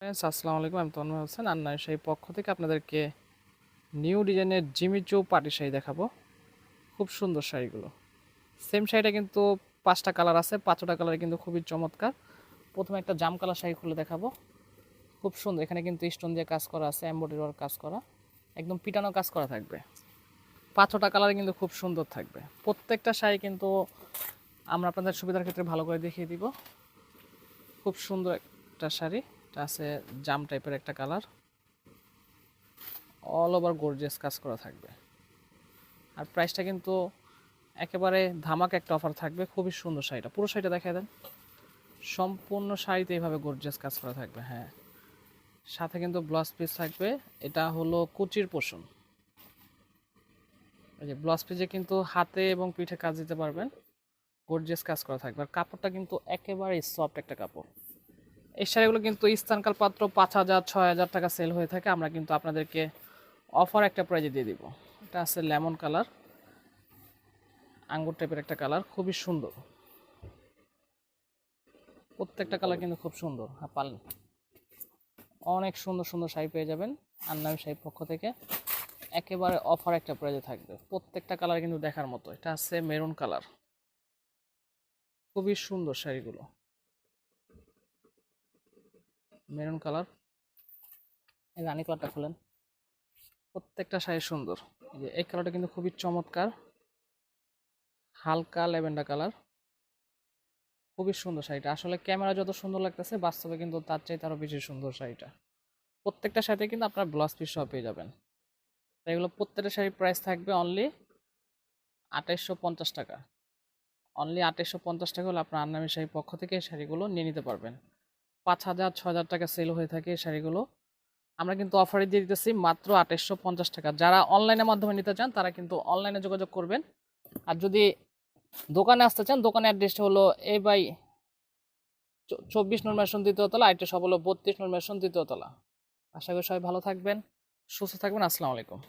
আসসালামু আলাইকুম। আমি তন্ময় হোসেন। আর নয় সেই পক্ষ থেকে আপনাদেরকে নিউ ডিজাইনের জিমি জিমিচু পাটি শাড়ি দেখাবো। খুব সুন্দর শাড়িগুলো। সেম শাড়িটা কিন্তু পাঁচটা কালার আছে। পাঁচটা কালার কিন্তু খুবই চমৎকার। প্রথমে একটা জাম কালার শাড়ি খুলে দেখাবো। খুব সুন্দর। এখানে কিন্তু স্টোন দিয়ে কাজ করা আছে এমব্রয়ডারি ওয়ার্ক কাজ করা। একদম পিটানো কাজ করা থাকবে। পাঁচটা কালার কিন্তু খুব সুন্দর থাকবে। প্রত্যেকটা শাড়ি কিন্তু আমরা আপনাদের সুবিধার ক্ষেত্রে ভালো করে দেখিয়ে দিব। খুব সুন্দর একটা শাড়ি। এটা আছে জাম টাইপের একটা কালার অল ওভার গর্জিয়াস কাজ করা থাকবে। আর প্রাইসটা কিন্তু একেবারে ধামাক একটা অফার থাকবে, খুবই সুন্দর শাড়িটা। পুরো শাড়িটা দেখায় দেন। সম্পূর্ণ শাড়িতে এইভাবে গর্জিয়াস কাজ করা থাকবে হ্যাঁ। সাথে কিন্তু ব্লাউজ পিস থাকবে। এটা হলো কুচির পোষণ। এই যে ব্লাউজ পিসে কিন্তু হাতে এবং পিঠে কাজ দিতে পারবেন। গর্জিয়াস কাজ করা থাকবে। আর কাপড়টা কিন্তু একেবারে সফট একটা কাপড়। এই শাড়িগুলো কিন্তু স্থানকাল পাত্র পাঁচ হাজার, ছয় হাজার টাকা সেল হয়ে থাকে। আমরা কিন্তু আপনাদেরকে অফার একটা প্রাইজে দিয়ে দিব। এটা আছে লেমন কালার আঙ্গুর টাইপের একটা কালার খুবই সুন্দর। প্রত্যেকটা কালার কিন্তু খুব সুন্দর হ্যাঁ পালেন। অনেক সুন্দর সুন্দর শাড়ি পেয়ে যাবেন আন্নামি শাড়ির পক্ষ থেকে। একেবারে অফার একটা প্রাইজে থাকবে। প্রত্যেকটা কালার কিন্তু দেখার মতো। এটা আছে মেরুন কালার খুবই সুন্দর শাড়িগুলো। Maroon colour. এই রানী কালারটা খুলেন। প্রত্যেকটা শাড়ি সুন্দর। এই যে এই কালারটা কিন্তু খুবই চমৎকার। হালকা ল্যাভেন্ডার কালার। খুবই সুন্দর শাড়িটা। আসলে ক্যামেরা যত সুন্দর লাগতেছে, বাস্তবে কিন্তু তার চাইতে আরও বেশি সুন্দর শাড়িটা। প্রত্যেকটা সাথে কিন্তু আপনার ব্লাউজ পিস সহ পেয়ে যাবেন। এগুলো প্রত্যেকটা শাড়ির প্রাইস থাকবে অনলি আঠাইশশো পঞ্চাশ টাকা। অনলি আঠাইশশো পঞ্চাশ টাকা হলে আপনার আন্নামি শাড়ির পক্ষ থেকে এই শাড়িগুলো নিয়ে নিতে পারবেন। পাঁচ হাজার ছ হাজার টাকা সেল হয়ে থাকে এই শাড়িগুলো। আমরা কিন্তু অফারে দিয়ে দিতেছি মাত্র আঠাইশশো পঞ্চাশ টাকা। যারা অনলাইনের মাধ্যমে নিতে চান, তারা কিন্তু অনলাইনে যোগাযোগ করবেন। আর যদি দোকানে আসতে চান, দোকানের অ্যাড্রেসটা হলো এ বাই চব্বিশ নর্মেশন দ্বিতীয় তলা আইটা সব হলো বত্রিশ নর্মেশন দ্বিতীয় তলা। আশা করি সবাই ভালো থাকবেন, সুস্থ থাকবেন, আসসালামু আলাইকুম।